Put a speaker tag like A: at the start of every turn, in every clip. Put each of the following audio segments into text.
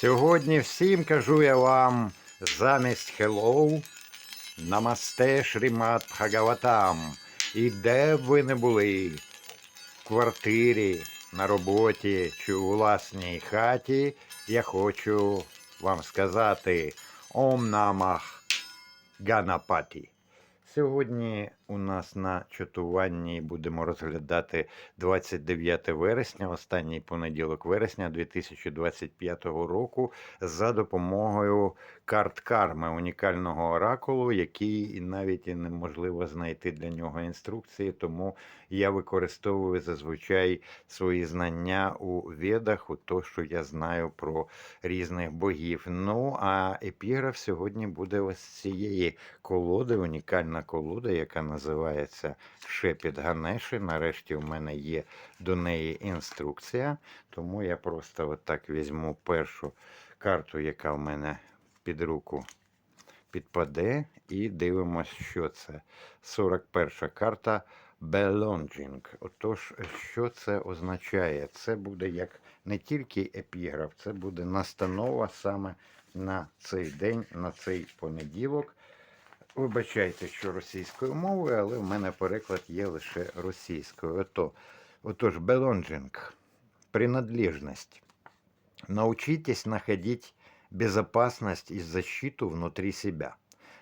A: Сьогодні всім кажу я вам замість hello, намасте Шрімат Бхагаватам. І де б ви не були, в квартирі, на роботі чи у власній хаті, я хочу вам сказати Ом намах Ганапаті. Сьогодні у нас на чатуванні будемо розглядати 29 вересня, останній понеділок вересня 2025 року за допомогою карт карми унікального оракулу, який навіть і неможливо знайти для нього інструкції, тому я використовую зазвичай свої знання у ведах, у то, що я знаю про різних богів. Ну а епіграф сьогодні буде ось цієї колоди, унікальна колода, яка називається Шепіт Ганеші. Нарешті у мене є до неї інструкція, тому я просто отак візьму першу карту, яка в мене під руку підпаде, і дивимося, що це. 41 карта Белонджінг. Отож, що це означає? Це буде як не тільки епіграф, це буде настанова саме на цей день, на цей понеділок. Вибачайте, що російською мовою, але в мене переклад є лише російською. Ото, отож, белонджинг, принадлежность. Научитесь находить безопасность и защиту внутри себя.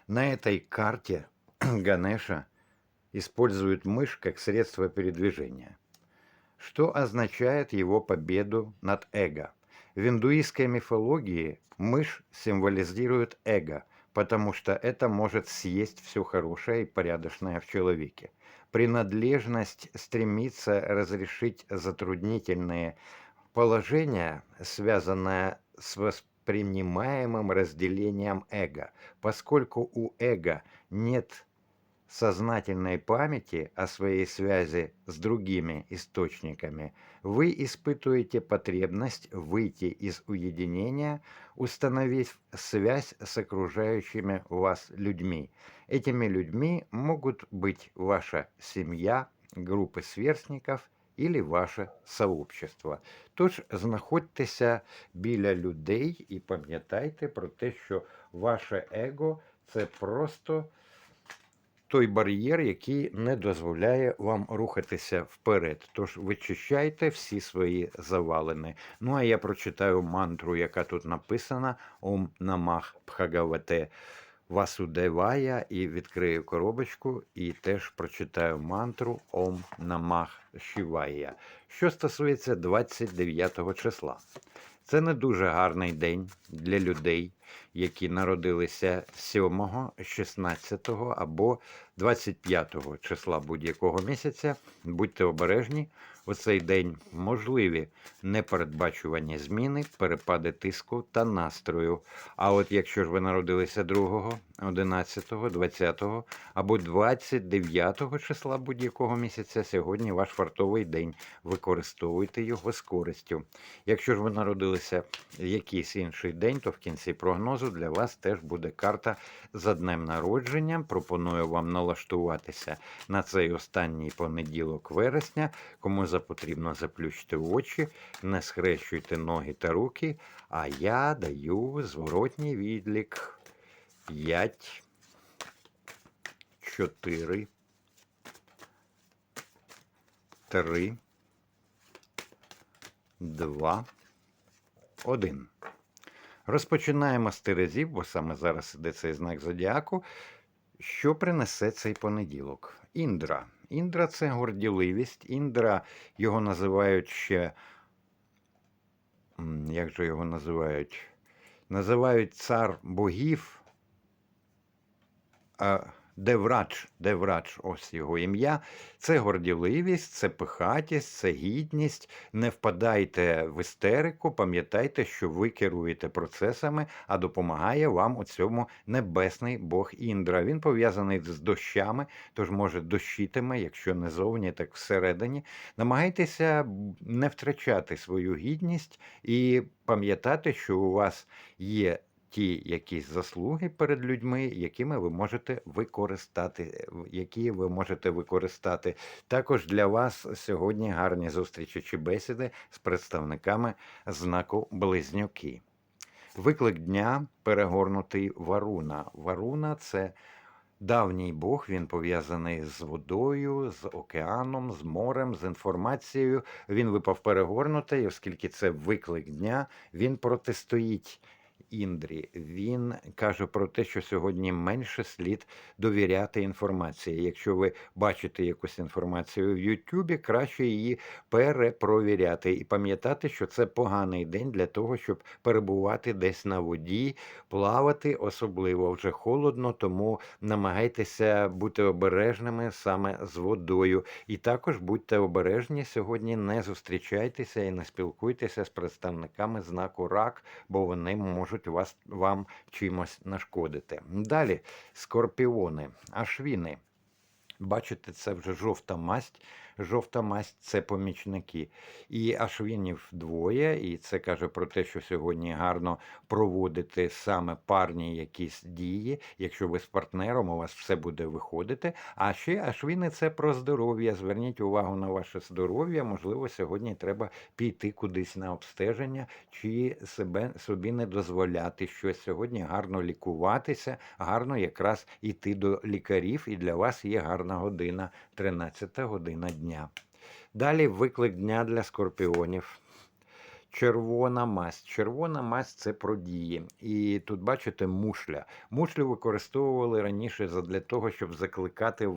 A: На этой карте Ганеша использует мышь как средство передвижения, что означает его победу над эго. В индуистской мифологии мышь символизирует эго, потому что это может съесть все хорошее и порядочное в человеке. Принадлежность стремится разрешить затруднительные положения, связанное с воспринимаемым разделением эго. Поскольку у эго нет сознательной памяти о своей связи с другими источниками, вы испытываете потребность выйти из уединения, установив связь с окружающими вас людьми. Этими людьми могут быть ваша семья, группы сверстников или ваше сообщество. Тож знаходьтеся біля людей і пам'ятайте про те, що ваше его це просто той бар'єр, який не дозволяє вам рухатися вперед. Тож вичищайте всі свої завалини. Ну а я прочитаю мантру, яка тут написана: Ом Намах Пхагавате. Васудевая і відкрию коробочку, і теж прочитаю мантру Ом Намах Шівая. Що стосується 29 числа, це не дуже гарний день для людей, які народилися 7, 16 або 25 числа будь-якого місяця. Будьте обережні. У цей день можливі непередбачувані зміни, перепади тиску та настрою. А от якщо ж ви народилися 2, 11, 20 або 29 числа будь-якого місяця, сьогодні ваш фартовий день. Використовуйте його з користю. Якщо ж ви народилися якийсь інший день, то в кінці прогнозу для вас теж буде карта за днем народження. Пропоную вам налаштуватися на цей останній понеділок вересня. Кому за потрібно заплющити очі, не схрещуйте ноги та руки, а я даю зворотній відлік. 5, 4, 3, 2, 1. Розпочинаємо з терезів, бо саме зараз іде цей знак зодіаку. Що принесе цей понеділок? Індра. Індра це горділивість. Індра його називають ще. Як же його називають? Називають цар богів. А, Деврач, Деврач, ось його ім'я. Це горділивість, це пихатість, це гідність. Не впадайте в істерику, пам'ятайте, що ви керуєте процесами, а допомагає вам у цьому небесний Бог Індра. Він пов'язаний з дощами, тож може дощитиме, якщо не зовні, так всередині. Намагайтеся не втрачати свою гідність і пам'ятати, що у вас є ті якісь заслуги перед людьми, якими ви можете використати, які ви можете використати. Також для вас сьогодні гарні зустрічі чи бесіди з представниками знаку Близнюки. Виклик дня перегорнутий Варуна. Варуна це давній бог, він пов'язаний з водою, з океаном, з морем, з інформацією. Він випав перегорнутий, оскільки це виклик дня, він протистоїть. Індрі він каже про те, що сьогодні менше слід довіряти інформації. Якщо ви бачите якусь інформацію в Ютубі, краще її перепровіряти і пам'ятати, що це поганий день для того, щоб перебувати десь на воді, плавати, особливо вже холодно, тому намагайтеся бути обережними саме з водою. І також будьте обережні сьогодні, не зустрічайтеся і не спілкуйтеся з представниками знаку рак, бо вони можуть вас вам чимось нашкодити. Далі скорпіони, ашвіни. Бачите, це вже жовта масть. Жовта масть це помічники. І ашвінів двоє, і це каже про те, що сьогодні гарно проводити саме парні якісь дії. Якщо ви з партнером, у вас все буде виходити. А ще ашвіни це про здоров'я. Зверніть увагу на ваше здоров'я. Можливо, сьогодні треба піти кудись на обстеження, чи себе собі не дозволяти щось. Сьогодні гарно лікуватися, гарно якраз іти до лікарів, і для вас є гарна година, 13 година дня. Далі виклик дня для скорпіонів. Червона масть. Червона масть це про дії. І тут бачите мушля. Мушлю використовували раніше для того, щоб закликати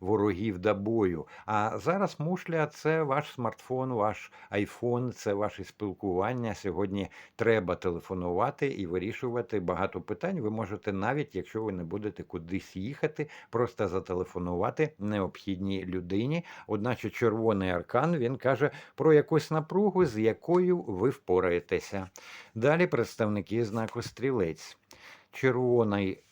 A: ворогів до бою. А зараз мушля це ваш смартфон, ваш айфон, це ваше спілкування. Сьогодні треба телефонувати і вирішувати багато питань. Ви можете навіть, якщо ви не будете кудись їхати, просто зателефонувати необхідній людині. Одначе червоний аркан він каже про якусь напругу, з якою ви впораєтеся. Далі представники знаку стрілець. Червоний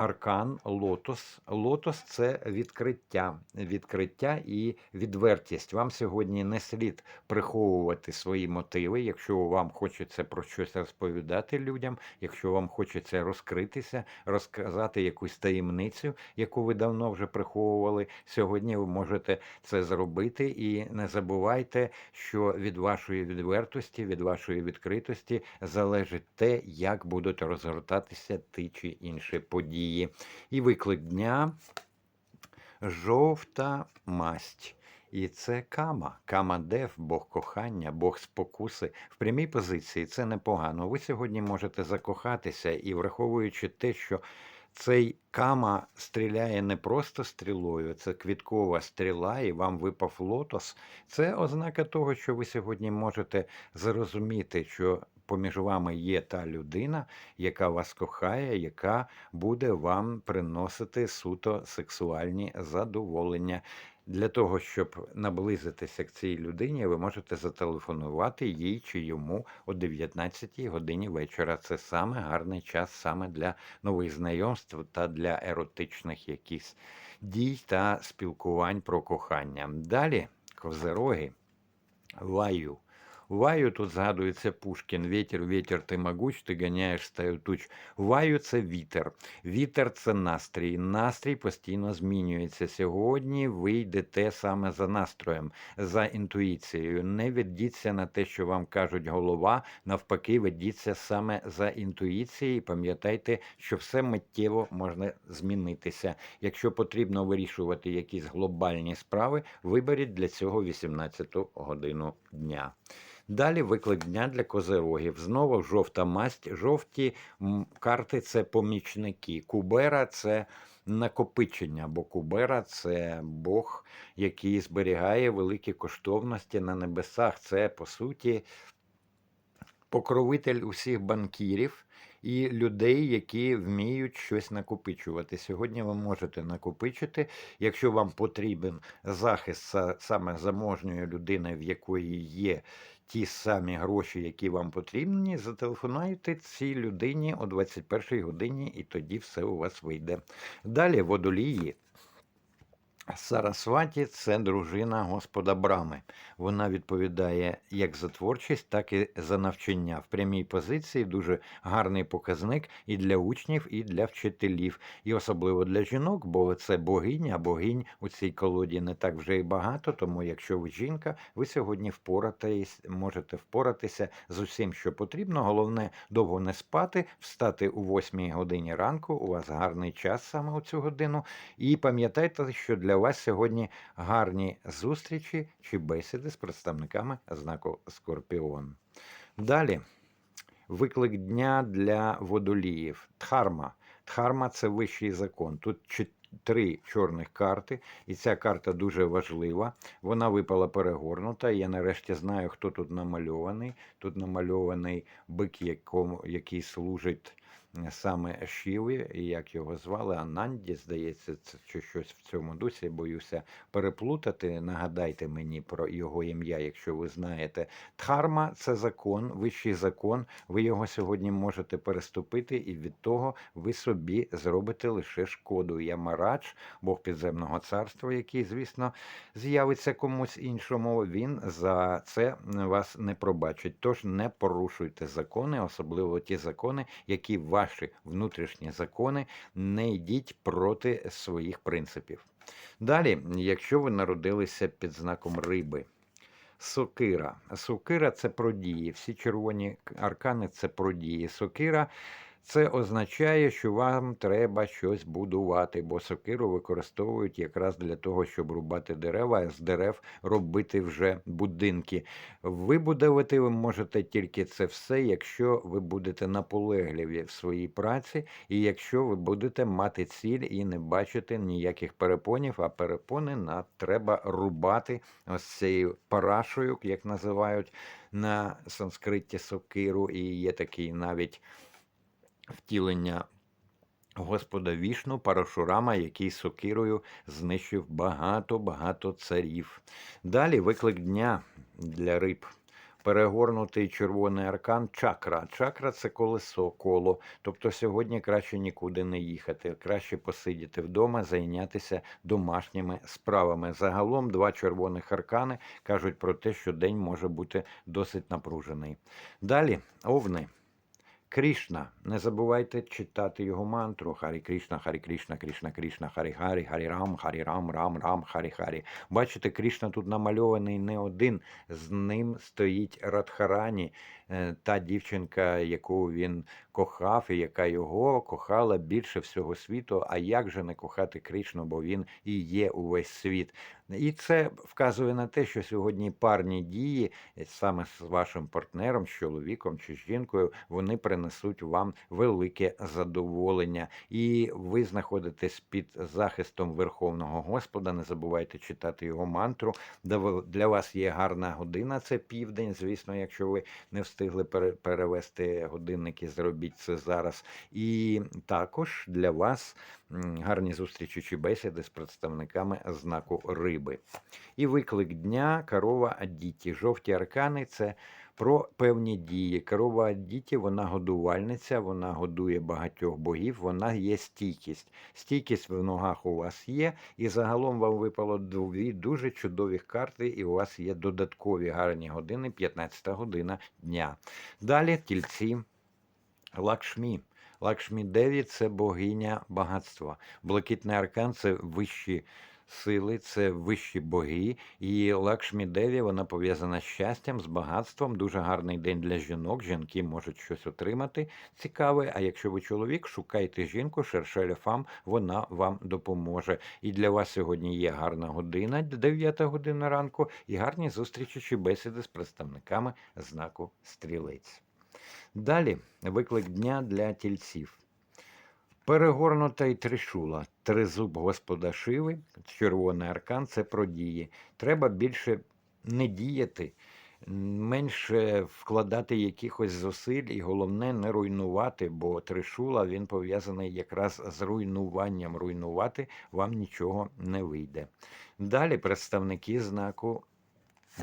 A: аркан, лотос. Лотос це відкриття, відкриття і відвертість. Вам сьогодні не слід приховувати свої мотиви, якщо вам хочеться про щось розповідати людям, якщо вам хочеться розкритися, розказати якусь таємницю, яку ви давно вже приховували. Сьогодні ви можете це зробити. І не забувайте, що від вашої відвертості, від вашої відкритості залежить те, як будуть розгортатися ті чи інші події. І виклик дня жовта масть. І це кама, кама дев, Бог кохання, Бог спокуси. В прямій позиції це непогано. Ви сьогодні можете закохатися і враховуючи те, що цей кама стріляє не просто стрілою, це квіткова стріла, і вам випав лотос. Це ознака того, що ви сьогодні можете зрозуміти, що поміж вами є та людина, яка вас кохає, яка буде вам приносити суто сексуальні задоволення. Для того, щоб наблизитися к цій людині, ви можете зателефонувати їй чи йому о 19 годині вечора. Це саме гарний час саме для нових знайомств та для еротичних якихось дій та спілкувань про кохання. Далі козероги, ваю. Ваю тут згадується Пушкін. Вітер, вітер, ти могуч, ти ганяєш стаю туч. Ваю це вітер. Вітер це настрій. Настрій постійно змінюється. Сьогодні ви йдете саме за настроєм, за інтуїцією. Не ведіться на те, що вам кажуть голова. Навпаки, ведіться саме за інтуїцією. І Пам'ятайте, що все миттєво можна змінитися. Якщо потрібно вирішувати якісь глобальні справи, виберіть для цього 18 годину дня. Далі виклик дня для козирогів. Знову жовта масть. Жовті карти це помічники. Кубера це накопичення, бо Кубера це Бог, який зберігає великі коштовності на небесах. Це по суті покровитель усіх банкірів. І людей, які вміють щось накопичувати. Сьогодні ви можете накопичити, якщо вам потрібен захист саме заможньої людини, в якої є ті самі гроші, які вам потрібні, зателефонуйте цій людині о 21 годині, і тоді все у вас вийде. Далі водолії. Сарасваті це дружина Господа Брами. Вона відповідає як за творчість, так і за навчання. В прямій позиції дуже гарний показник і для учнів, і для вчителів, і особливо для жінок, бо це богиня, богинь у цій колоді не так вже і багато. Тому, якщо ви жінка, ви сьогодні впоратись, можете впоратися з усім, що потрібно. Головне довго не спати, встати у 8 годині ранку. У вас гарний час саме у цю годину. І пам'ятайте, що для вас сьогодні гарні зустрічі чи бесіди з представниками знаку Скорпіон. Далі виклик дня для водоліїв. Дхарма. Дхарма це вищий закон. Тут три чорних карти, і ця карта дуже важлива. Вона випала перегорнута. Я нарешті знаю, хто тут намальований. Тут намальований бик, який служить саме Шіві, як його звали, Ананді, здається, це чи щось в цьому дусі. Боюся переплутати. Нагадайте мені про його ім'я, якщо ви знаєте. Дхарма це закон, вищий закон. Ви його сьогодні можете переступити, і від того ви собі зробите лише шкоду. Ямарадж, Бог підземного царства, який, звісно, з'явиться комусь іншому. Він за це вас не пробачить. Тож не порушуйте закони, особливо ті закони, які ваші внутрішні закони, не йдіть проти своїх принципів. Далі, якщо ви народилися під знаком риби. Сокира. Сокира це про дії. Всі червоні аркани це про дії. Сокира це означає, що вам треба щось будувати, бо сокиру використовують якраз для того, щоб рубати дерева, а з дерев робити вже будинки. Вибудувати ви можете тільки це все, якщо ви будете наполегливі в своїй праці, і якщо ви будете мати ціль і не бачити ніяких перепонів, а перепони на треба рубати ось цією парашою, як називають на санскриті сокиру, і є такий навіть втілення Господа Вішну Парашурама, який сокирою знищив багато-багато царів. Далі виклик дня для риб. Перегорнутий червоний аркан чакра. Чакра це колесо, коло. Тобто сьогодні краще нікуди не їхати. Краще посидіти вдома, зайнятися домашніми справами. Загалом два червоних аркани кажуть про те, що день може бути досить напружений. Далі овни. Крішна. Не забувайте читати його мантру. Харі Кришна, Харі Кришна, Кришна Крішна, Харі Харі, Харі Рам, Харі Рам, Рам, Рам, Харі Харі. Бачите, Крішна тут намальований не один. З ним стоїть Радхарані, та дівчинка, яку він кохав, і яка його кохала більше всього світу. А як же не кохати Крішну, бо він і є увесь світ. І це вказує на те, що сьогодні парні дії е, саме з вашим партнером, з чоловіком чи з жінкою, вони принесуть вам велике задоволення. І ви знаходитесь під захистом Верховного Господа. Не забувайте читати його мантру. Для вас є гарна година, це південь. Звісно, якщо ви не встигли перевести годинники, зробіть це зараз. І також для вас гарні зустрічі чи бесіди з представниками знаку риби. І виклик дня корова діті. Жовті аркани це про певні дії. Корова Адіті, вона годувальниця, вона годує багатьох богів, вона є стійкість. Стійкість в ногах у вас є, і загалом вам випало дві дуже чудові карти, і у вас є додаткові гарні години, 15 година дня. Далі тільці Лакшмі. Лакшмі Деві це богиня багатства. Блакитний аркан це вищі сили, це вищі боги. І Лакшмі Деві вона пов'язана з щастям, з багатством. Дуже гарний день для жінок. Жінки можуть щось отримати цікаве. А якщо ви чоловік, шукайте жінку, шершеля фам, вона вам допоможе. І для вас сьогодні є гарна година, 9 година ранку, і гарні зустрічі чи бесіди з представниками знаку стрілець. Далі виклик дня для тільців. Перегорнута й тришула, тризуб Господа Шиви, червоний аркан це про дії. Треба більше не діяти, менше вкладати якихось зусиль, і головне не руйнувати, бо тришула він пов'язаний якраз з руйнуванням. Руйнувати вам нічого не вийде. Далі представники знаку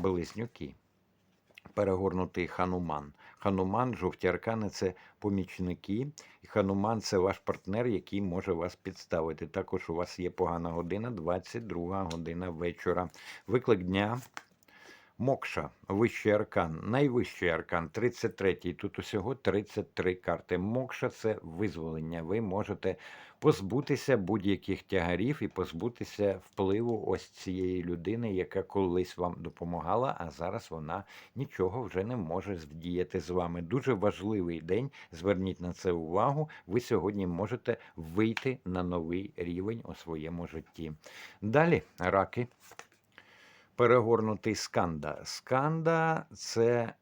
A: Близнюки. перегорнутий хануман. Хануман, жовті аркани це помічники, і хануман це ваш партнер, який може вас підставити. Також у вас є погана година, 22 година вечора. Виклик дня. Мокша, вищий аркан, найвищий аркан, 33-й. Тут усього 33 карти. Мокша це визволення. Ви можете позбутися будь-яких тягарів і позбутися впливу ось цієї людини, яка колись вам допомагала, а зараз вона нічого вже не може вдіяти з вами. Дуже важливий день. Зверніть на це увагу. Ви сьогодні можете вийти на новий рівень у своєму житті. Далі раки перегорнутий сканда. Сканда це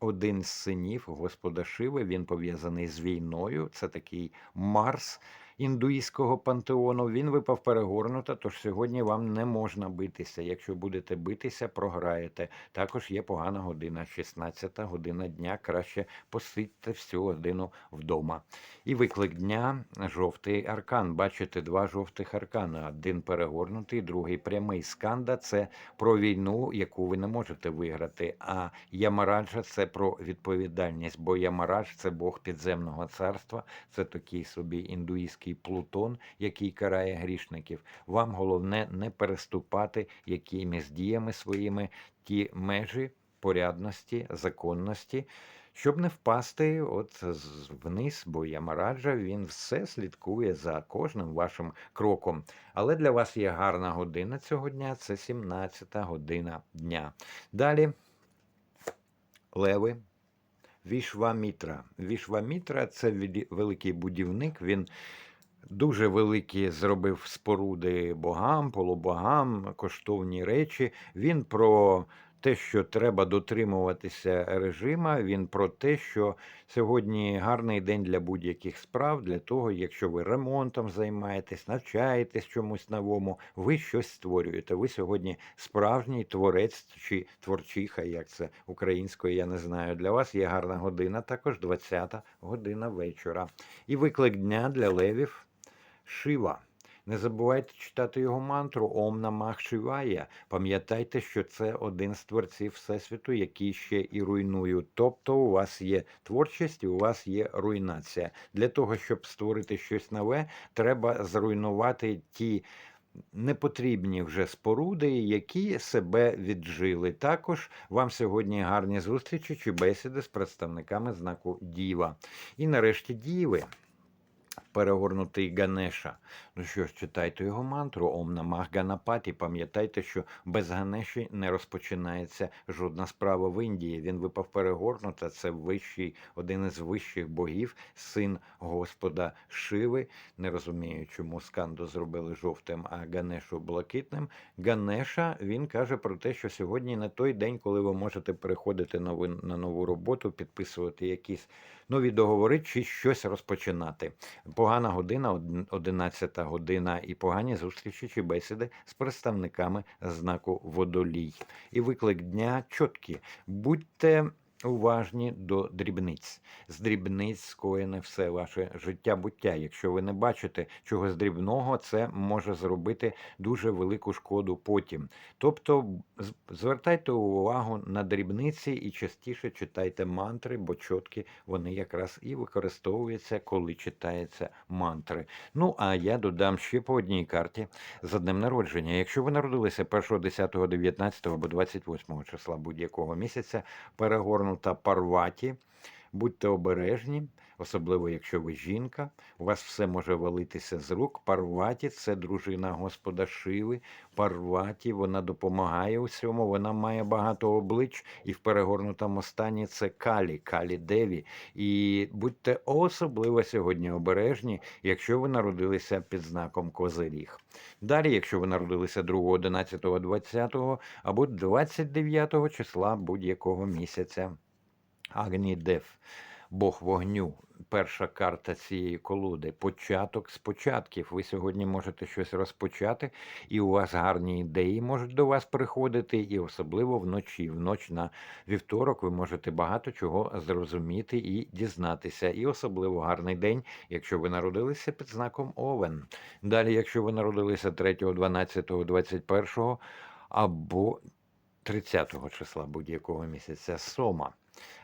A: один з синів Господа Шиви. Він пов'язаний з війною. Це такий Марс індуїзького пантеону. Він випав перегорнуто, тож сьогодні вам не можна битися. Якщо будете битися, програєте. Також є погана година, 16 година дня. Краще посидьте всю годину вдома. І виклик дня жовтий аркан. Бачите, два жовтих аркани. Один перегорнутий, другий прямий. Сканда це про війну, яку ви не можете виграти. А Ямараджа це про відповідальність, бо Ямарадж це Бог підземного царства, це такий собі індуїзький Плутон, який карає грішників. Вам головне не переступати якимись діями своїми ті межі порядності, законності. Щоб не впасти от вниз, бо Ямараджа він все слідкує за кожним вашим кроком. Але для вас є гарна година цього дня, це 17 година дня. Далі леви. Вішвамітра. Вішвамітра це великий будівник. Він дуже великі зробив споруди богам, полубогам, коштовні речі. Він про те, що треба дотримуватися режима. Він про те, що сьогодні гарний день для будь-яких справ, для того, якщо ви ремонтом займаєтесь, навчаєтесь чомусь новому, ви щось створюєте. Ви сьогодні справжній творець чи творчиха, як це українською, я не знаю. Для вас є гарна година, також 20 година вечора. І виклик дня для левів Шива. Не забувайте читати його мантру Ом Намах Шивая. Пам'ятайте, що це один з творців Всесвіту, який ще і руйнує. Тобто у вас є творчість і у вас є руйнація. Для того, щоб створити щось нове, треба зруйнувати ті непотрібні вже споруди, які себе віджили. Також вам сьогодні гарні зустрічі чи бесіди з представниками знаку Діва. І нарешті Діви. Перегорнутий Ганеша. Ну що ж, читайте його мантру Ом Намах Ганапаті. Пам'ятайте, що без Ганеші не розпочинається жодна справа в Індії. Він випав перегорнута. Це вищий, один із вищих богів, син Господа Шиви. Не розумію, чому сканду зробили жовтим, а Ганешу блакитним. Ганеша він каже про те, що сьогодні не той день, коли ви можете переходити на нову роботу, підписувати якісь нові договори чи щось розпочинати. Погана година, од- 11 година, і погані зустрічі чи бесіди з представниками знаку водолій. І виклик дня чіткі. Будьте уважні до дрібниць. З дрібниць скоєне все ваше життя буття. Якщо ви не бачите чогось дрібного, це може зробити дуже велику шкоду потім. Тобто звертайте увагу на дрібниці і частіше читайте мантри, бо чіткі вони якраз і використовуються, коли читаються мантри. Ну а я додам ще по одній карті за днем народження. Якщо ви народилися 1, 10, 19 або 28 числа будь-якого місяця, перегорнута парваті. Будьте обережні, особливо якщо ви жінка, у вас все може валитися з рук. Парваті це дружина Господа Шиви. Парваті вона допомагає усьому, вона має багато облич, і в перегорнутому стані це калі, калі деві. І будьте особливо сьогодні обережні, якщо ви народилися під знаком Козиріг. Далі, якщо ви народилися 2, 11, 20 або 29 числа будь-якого місяця. Агнідев, Бог вогню, перша карта цієї колоди. Початок з початків. Ви сьогодні можете щось розпочати, і у вас гарні ідеї можуть до вас приходити, і особливо вночі. Вночі на вівторок ви можете багато чого зрозуміти і дізнатися. І особливо гарний день, якщо ви народилися під знаком Овен. Далі, якщо ви народилися 3, 12, 21 або 30 числа будь-якого місяця Сома,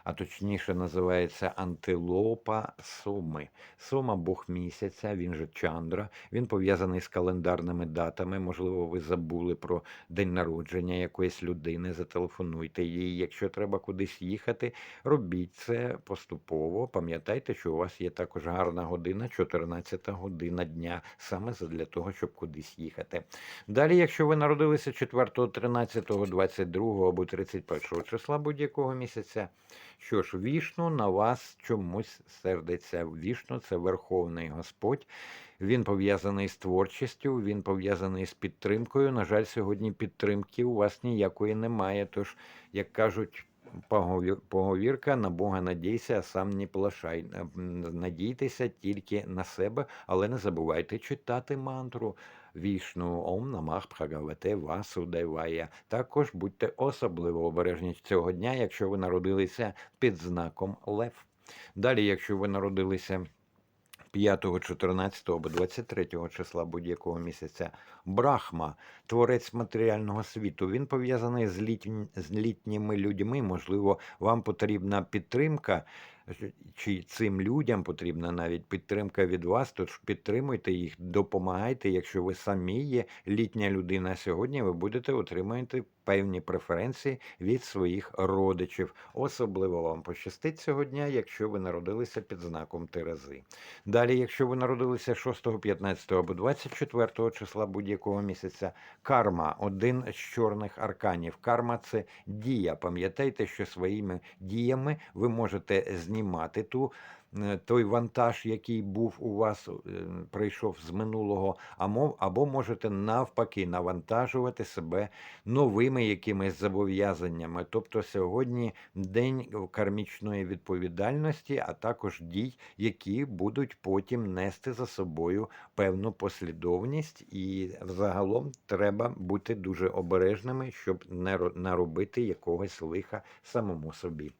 A: а точніше називається Антилопа Соми. Сома Бог місяця, він же Чандра. Він пов'язаний з календарними датами. Можливо, ви забули про день народження якоїсь людини. Зателефонуйте їй. Якщо треба кудись їхати, робіть це поступово. Пам'ятайте, що у вас є також гарна година, 14 година дня, саме для того, щоб кудись їхати. Далі, якщо ви народилися 4, 13, 22 або 31 числа будь-якого місяця, що ж, вішну на вас чомусь сердиться. Вішну це Верховний Господь. Він пов'язаний з творчістю, він пов'язаний з підтримкою. На жаль, сьогодні підтримки у вас ніякої немає. Тож, як кажуть, поговірка на Бога надійся, а сам не плашай. Надійтеся тільки на себе, але не забувайте читати мантру. Вішну Ом Намах Бхагавате Васудевая. Також будьте особливо обережні цього дня, якщо ви народилися під знаком Лев. Далі, якщо ви народилися 5, 14 або 23 числа будь-якого місяця, Брахма, творець матеріального світу, він пов'язаний з, літнь, з літніми людьми. Можливо, вам потрібна підтримка, чи цим людям потрібна навіть підтримка від вас, тож підтримуйте їх, допомагайте. Якщо ви самі є літня людина сьогодні, ви будете отримувати певні преференції від своїх родичів. Особливо вам пощастить цього дня, якщо ви народилися під знаком Терези. Далі, якщо ви народилися 6, 15 або 24 числа будь-якого місяця, карма один з чорних арканів. Карма це дія. Пам'ятайте, що своїми діями ви можете знімати ту. е, Той вантаж, який був у вас, е, прийшов з минулого, або можете навпаки навантажувати себе новими якимись зобов'язаннями. Тобто сьогодні день кармічної відповідальності, а також дій, які будуть потім нести за собою певну послідовність, і взагалом треба бути дуже обережними, щоб не наробити якогось лиха самому собі.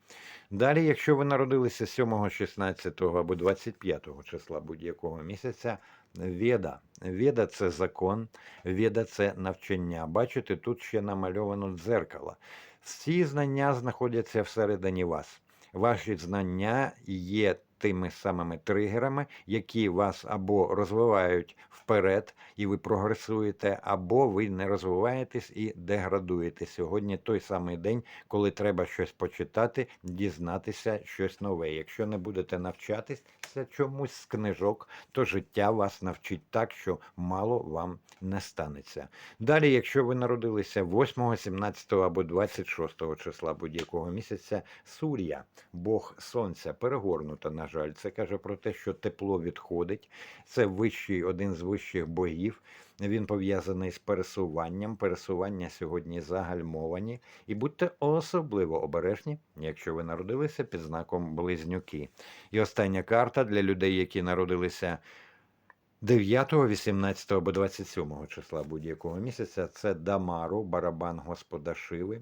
A: Далі, якщо ви народилися 7, 16 або 25 числа будь-якого місяця, Веда. Веда це закон, Веда це навчання. Бачите, тут ще намальовано дзеркало. Всі знання знаходяться всередині вас. Ваші знання є тими самими тригерами, які вас або розвивають вперед, і ви прогресуєте, або ви не розвиваєтесь і деградуєте. Сьогодні той самий день, коли треба щось почитати, дізнатися щось нове. Якщо не будете навчатися чомусь з книжок, то життя вас навчить так, що мало вам не станеться. Далі, якщо ви народилися 8, 17 або 26 числа будь-якого місяця, Сур'я, Бог Сонця, перегорнута, на жаль, це каже про те, що тепло відходить. Це вищий, один з вищих богів. Він пов'язаний з пересуванням. Пересування сьогодні загальмовані. І будьте особливо обережні, якщо ви народилися під знаком близнюки. І остання карта для людей, які народилися 9, 18 або 27 числа будь-якого місяця це Дамару, барабан Господа Шиви,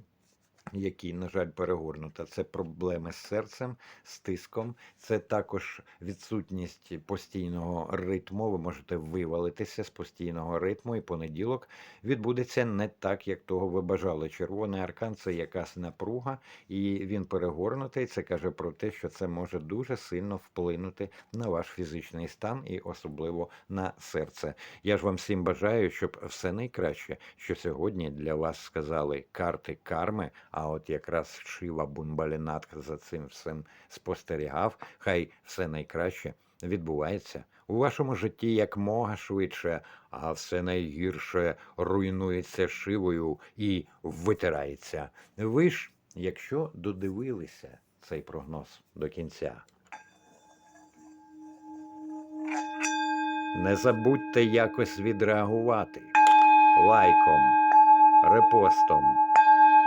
A: який, на жаль, перегорнута. Це проблеми з серцем, з тиском, це також відсутність постійного ритму. Ви можете вивалитися з постійного ритму, і понеділок відбудеться не так, як того ви бажали. Червоний аркан це якась напруга, і він перегорнутий. Це каже про те, що це може дуже сильно вплинути на ваш фізичний стан і особливо на серце. Я ж вам всім бажаю, щоб все найкраще, що сьогодні для вас сказали карти карми. А от якраз Шива Бунбалінат за цим всім спостерігав. Хай все найкраще відбувається у вашому житті якмога швидше, а все найгірше руйнується шивою і витирається. Ви ж, якщо додивилися цей прогноз до кінця, не забудьте якось відреагувати лайком, репостом,